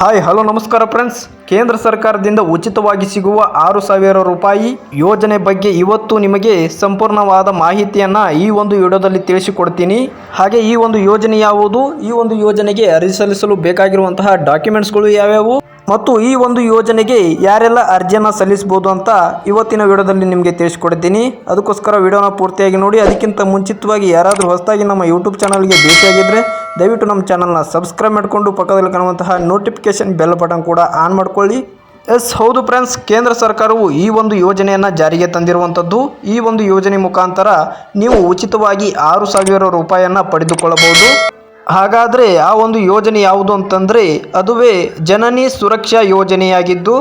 Hi, hello, ನಮಸ್ಕಾರ friends ಕೇಂದ್ರ ಸರ್ಕಾರದಿಂದ ಉಚಿತವಾಗಿ ಸಿಗುವ ಆರು ಸಾವಿರ ರೂಪಾಯಿ ಯೋಜನೆ ಬಗ್ಗೆ ಇವತ್ತು ನಿಮಗೆ ಸಂಪೂರ್ಣವಾದ ಮಾಹಿತಿಯನ್ನು ಈ ಒಂದು ವಿಡಿಯೋದಲ್ಲಿ ತಿಳಿಸಿಕೊಡ್ತೀನಿ. ಹಾಗೆ ಈ ಒಂದು ಯೋಜನೆ ಯಾವುದು? ಈ ಒಂದು ಯೋಜನೆಗೆ ಅರ್ಜಿ ಸಲ್ಲಿಸಲು ಬೇಕಾಗಿರುವಂತಹ ಡಾಕ್ಯುಮೆಂಟ್ಸ್ಗಳು ಯಾವ್ಯಾವು? ಮತ್ತು ಈ ಒಂದು ಯೋಜನೆಗೆ ಯಾರೆಲ್ಲ ಅರ್ಜಿಯನ್ನು ಸಲ್ಲಿಸಬಹುದು ಅಂತ ಇವತ್ತಿನ ವಿಡಿಯೋದಲ್ಲಿ ನಿಮಗೆ ತಿಳಿಸ್ಕೊಡ್ತೀನಿ. ಅದಕ್ಕೋಸ್ಕರ ವಿಡಿಯೋನ ಪೂರ್ತಿಯಾಗಿ ನೋಡಿ, ಅದಕ್ಕಿಂತ ಮುಂಚಿತವಾಗಿ ಯಾರಾದರೂ ಹೊಸದಾಗಿ ನಮ್ಮ ಯೂಟ್ಯೂಬ್ ಚಾನಲ್ಗೆ ಭೇಟಿಯಾಗಿದ್ದರೆ ದಯವಿಟ್ಟು ನಮ್ಮ ಚಾನಲ್ನ ಸಬ್ಸ್ಕ್ರೈಬ್ ಮಾಡಿಕೊಂಡು ಪಕ್ಕದಲ್ಲಿ ಕಾಣುವಂತಹ ನೋಟಿಫಿಕೇಶನ್ ಬೆಲ್ ಬಟನ್ ಕೂಡ ಆನ್ ಮಾಡ್ಕೊಳ್ಳಿ. ಎಸ್, ಹೌದು ಫ್ರೆಂಡ್ಸ್ ಕೇಂದ್ರ ಸರ್ಕಾರವು ಈ ಒಂದು ಯೋಜನೆಯನ್ನು ಜಾರಿಗೆ ತಂದಿರುವಂಥದ್ದು. ಈ ಒಂದು ಯೋಜನೆ ಮುಖಾಂತರ ನೀವು ಉಚಿತವಾಗಿ ಆರು ಸಾವಿರ ರೂಪಾಯಿಯನ್ನು ಪಡೆದುಕೊಳ್ಳಬಹುದು. ಹಾಗಾದರೆ ಆ ಒಂದು ಯೋಜನೆ ಯಾವುದು ಅಂತಂದರೆ ಅದುವೇ ಜನನಿ ಸುರಕ್ಷಾ ಯೋಜನೆಯಾಗಿದ್ದು,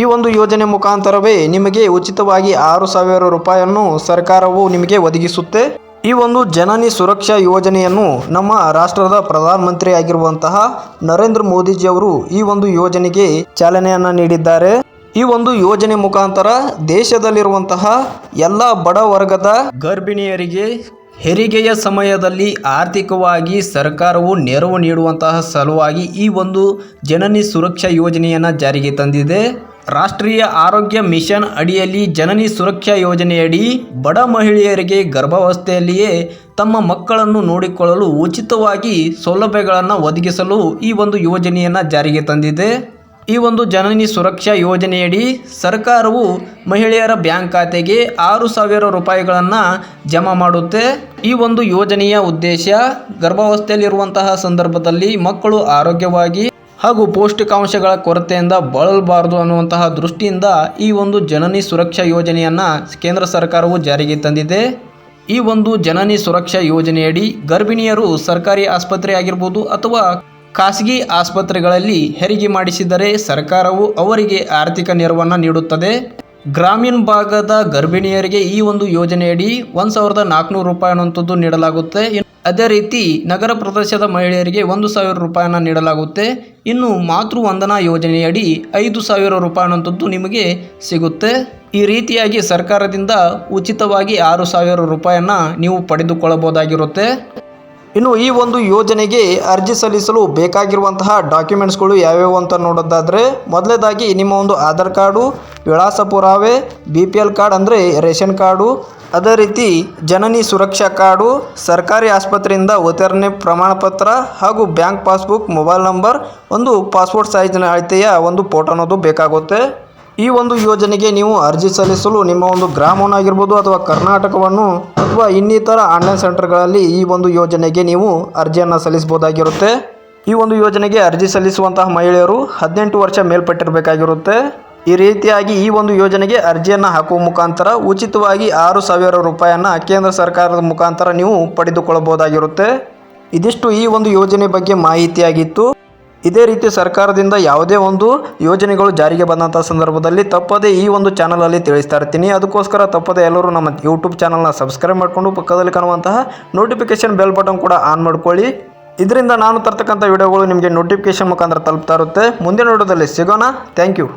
ಈ ಒಂದು ಯೋಜನೆ ಮುಖಾಂತರವೇ ನಿಮಗೆ ಉಚಿತವಾಗಿ ಆರು ಸಾವಿರ ರೂಪಾಯಿಯನ್ನು ಸರ್ಕಾರವು ನಿಮಗೆ ಒದಗಿಸುತ್ತೆ. ಈ ಒಂದು ಜನನಿ ಸುರಕ್ಷಾ ಯೋಜನೆಯನ್ನು ನಮ್ಮ ರಾಷ್ಟ್ರದ ಪ್ರಧಾನಮಂತ್ರಿ ಆಗಿರುವಂತಹ ನರೇಂದ್ರ ಮೋದಿಜಿ ಅವರು ಈ ಒಂದು ಯೋಜನೆಗೆ ಚಾಲನೆಯನ್ನ ನೀಡಿದ್ದಾರೆ. ಈ ಒಂದು ಯೋಜನೆ ಮುಖಾಂತರ ದೇಶದಲ್ಲಿರುವಂತಹ ಎಲ್ಲ ಬಡ ವರ್ಗದ ಗರ್ಭಿಣಿಯರಿಗೆ ಹೆರಿಗೆಯ ಸಮಯದಲ್ಲಿ ಆರ್ಥಿಕವಾಗಿ ಸರ್ಕಾರವು ನೆರವು ನೀಡುವಂತಹ ಸಲುವಾಗಿ ಈ ಒಂದು ಜನನಿ ಸುರಕ್ಷಾ ಯೋಜನೆಯನ್ನು ಜಾರಿಗೆ ತಂದಿದೆ. ರಾಷ್ಟ್ರೀಯ ಆರೋಗ್ಯ ಮಿಷನ್ ಅಡಿಯಲ್ಲಿ ಜನನಿ ಸುರಕ್ಷಾ ಯೋಜನೆಯಡಿ ಬಡ ಮಹಿಳೆಯರಿಗೆ ಗರ್ಭಾವಸ್ಥೆಯಲ್ಲಿಯೇ ತಮ್ಮ ಮಕ್ಕಳನ್ನು ನೋಡಿಕೊಳ್ಳಲು ಉಚಿತವಾಗಿ ಸೌಲಭ್ಯಗಳನ್ನು ಒದಗಿಸಲು ಈ ಒಂದು ಯೋಜನೆಯನ್ನು ಜಾರಿಗೆ ತಂದಿದೆ. ಈ ಒಂದು ಜನನಿ ಸುರಕ್ಷಾ ಯೋಜನೆಯಡಿ ಸರ್ಕಾರವು ಮಹಿಳೆಯರ ಬ್ಯಾಂಕ್ ಖಾತೆಗೆ ಆರು ಸಾವಿರ ರೂಪಾಯಿಗಳನ್ನು ಜಮಾ ಮಾಡುತ್ತೆ. ಈ ಒಂದು ಯೋಜನೆಯ ಉದ್ದೇಶ ಗರ್ಭಾವಸ್ಥೆಯಲ್ಲಿರುವಂತಹ ಸಂದರ್ಭದಲ್ಲಿ ಮಕ್ಕಳು ಆರೋಗ್ಯವಾಗಿ ಹಾಗೂ ಪೌಷ್ಟಿಕಾಂಶಗಳ ಕೊರತೆಯಿಂದ ಬಳಲಬಾರದು ಅನ್ನುವಂತಹ ದೃಷ್ಟಿಯಿಂದ ಈ ಒಂದು ಜನನಿ ಸುರಕ್ಷಾ ಯೋಜನೆಯನ್ನು ಕೇಂದ್ರ ಸರ್ಕಾರವು ಜಾರಿಗೆ ತಂದಿದೆ. ಈ ಒಂದು ಜನನಿ ಸುರಕ್ಷಾ ಯೋಜನೆಯಡಿ ಗರ್ಭಿಣಿಯರು ಸರ್ಕಾರಿ ಆಸ್ಪತ್ರೆ ಆಗಿರ್ಬೋದು ಅಥವಾ ಖಾಸಗಿ ಆಸ್ಪತ್ರೆಗಳಲ್ಲಿ ಹೆರಿಗೆ ಮಾಡಿಸಿದರೆ ಸರ್ಕಾರವು ಅವರಿಗೆ ಆರ್ಥಿಕ ನೆರವನ್ನು ನೀಡುತ್ತದೆ. ಗ್ರಾಮೀಣ ಭಾಗದ ಗರ್ಭಿಣಿಯರಿಗೆ ಈ ಒಂದು ಯೋಜನೆಯಡಿ ಒಂದು ಸಾವಿರದ ನಾಲ್ಕುನೂರು ರೂಪಾಯಿ ಅನ್ನುವಂಥದ್ದು ನೀಡಲಾಗುತ್ತೆ. ಅದೇ ರೀತಿ ನಗರ ಪ್ರದೇಶದ ಮಹಿಳೆಯರಿಗೆ ಒಂದು ಸಾವಿರ ರೂಪಾಯನ್ನು ನೀಡಲಾಗುತ್ತೆ. ಇನ್ನು ಮಾತೃ ವಂದನಾ ಯೋಜನೆಯಡಿ ಐದು ಸಾವಿರ ರೂಪಾಯಿ ಅನ್ನುವಂಥದ್ದು ನಿಮಗೆ ಸಿಗುತ್ತೆ. ಈ ರೀತಿಯಾಗಿ ಸರ್ಕಾರದಿಂದ ಉಚಿತವಾಗಿ ಆರು ಸಾವಿರ ರೂಪಾಯಿಯನ್ನು ನೀವು ಪಡೆದುಕೊಳ್ಳಬಹುದಾಗಿರುತ್ತೆ. ಇನ್ನು ಈ ಒಂದು ಯೋಜನೆಗೆ ಅರ್ಜಿ ಸಲ್ಲಿಸಲು ಬೇಕಾಗಿರುವಂತಹ ಡಾಕ್ಯುಮೆಂಟ್ಸ್ಗಳು ಯಾವ್ಯಾವು ಅಂತ ನೋಡೋದಾದರೆ ಮೊದಲೇದಾಗಿ ನಿಮ್ಮ ಒಂದು ಆಧಾರ್ ಕಾರ್ಡು ವಿಳಾಸ ಪುರಾವೆ ಬಿ ಪಿ ಎಲ್ ಕಾರ್ಡ್ ಅಂದರೆ ರೇಷನ್ ಕಾರ್ಡು ಅದೇ ರೀತಿ ಜನನಿ ಸುರಕ್ಷಾ ಕಾರ್ಡು, ಸರ್ಕಾರಿ ಆಸ್ಪತ್ರೆಯಿಂದ ವಿತರಣೆ ಪ್ರಮಾಣ ಪತ್ರ ಹಾಗೂ ಬ್ಯಾಂಕ್ ಪಾಸ್ಬುಕ್, ಮೊಬೈಲ್ ನಂಬರ್, ಒಂದು ಪಾಸ್ಪೋರ್ಟ್ ಸೈಜ್ನ ಅಳತೆಯ ಒಂದು ಫೋಟೋ ಅನ್ನೋದು ಬೇಕಾಗುತ್ತೆ. ಈ ಒಂದು ಯೋಜನೆಗೆ ನೀವು ಅರ್ಜಿ ಸಲ್ಲಿಸಲು ನಿಮ್ಮ ಒಂದು ಗ್ರಾಮವನ್ನಾಗಿರ್ಬೋದು ಅಥವಾ ಕರ್ನಾಟಕವನ್ನು ಅಥವಾ ಇನ್ನಿತರ ಆನ್ಲೈನ್ ಸೆಂಟರ್ಗಳಲ್ಲಿ ಈ ಒಂದು ಯೋಜನೆಗೆ ನೀವು ಅರ್ಜಿಯನ್ನು ಸಲ್ಲಿಸಬಹುದಾಗಿರುತ್ತೆ. ಈ ಒಂದು ಯೋಜನೆಗೆ ಅರ್ಜಿ ಸಲ್ಲಿಸುವಂತಹ ಮಹಿಳೆಯರು ಹದಿನೆಂಟು ವರ್ಷ ಮೇಲ್ಪಟ್ಟಿರಬೇಕಾಗಿರುತ್ತೆ. ಈ ರೀತಿಯಾಗಿ ಈ ಒಂದು ಯೋಜನೆಗೆ ಅರ್ಜಿಯನ್ನು ಹಾಕುವ ಮುಖಾಂತರ ಉಚಿತವಾಗಿ ಆರು ಸಾವಿರ ರೂಪಾಯಿಯನ್ನು ಕೇಂದ್ರ ಸರ್ಕಾರದ ಮುಖಾಂತರ ನೀವು ಪಡೆದುಕೊಳ್ಳಬಹುದಾಗಿರುತ್ತೆ. ಇದಿಷ್ಟು ಈ ಒಂದು ಯೋಜನೆ ಬಗ್ಗೆ ಮಾಹಿತಿಯಾಗಿತ್ತು. ಇದೇ ರೀತಿ ಸರ್ಕಾರದಿಂದ ಯಾವುದೇ ಒಂದು ಯೋಜನೆಗಳು ಜಾರಿಗೆ ಬಂದಂಥ ಸಂದರ್ಭದಲ್ಲಿ ತಪ್ಪದೇ ಈ ಒಂದು ಚಾನಲಲ್ಲಿ ತಿಳಿಸ್ತಾ ಇರ್ತೀನಿ. ಅದಕ್ಕೋಸ್ಕರ ತಪ್ಪದೇ ಎಲ್ಲರೂ ನಮ್ಮ ಯೂಟ್ಯೂಬ್ ಚಾನಲ್ನ ಸಬ್ಸ್ಕ್ರೈಬ್ ಮಾಡಿಕೊಂಡು ಪಕ್ಕದಲ್ಲಿ ಕಾಣುವಂತಹ ನೋಟಿಫಿಕೇಶನ್ ಬೆಲ್ ಬಟನ್ ಕೂಡ ಆನ್ ಮಾಡ್ಕೊಳ್ಳಿ. ಇದರಿಂದ ನಾನು ತರ್ತಕ್ಕಂಥ ವಿಡಿಯೋಗಳು ನಿಮಗೆ ನೋಟಿಫಿಕೇಶನ್ ಮುಖಾಂತರ ತಲುಪ್ತಾ ಇರುತ್ತೆ. ಮುಂದಿನ ವಿಡಿಯೋದಲ್ಲಿ ಸಿಗೋಣ. Thank you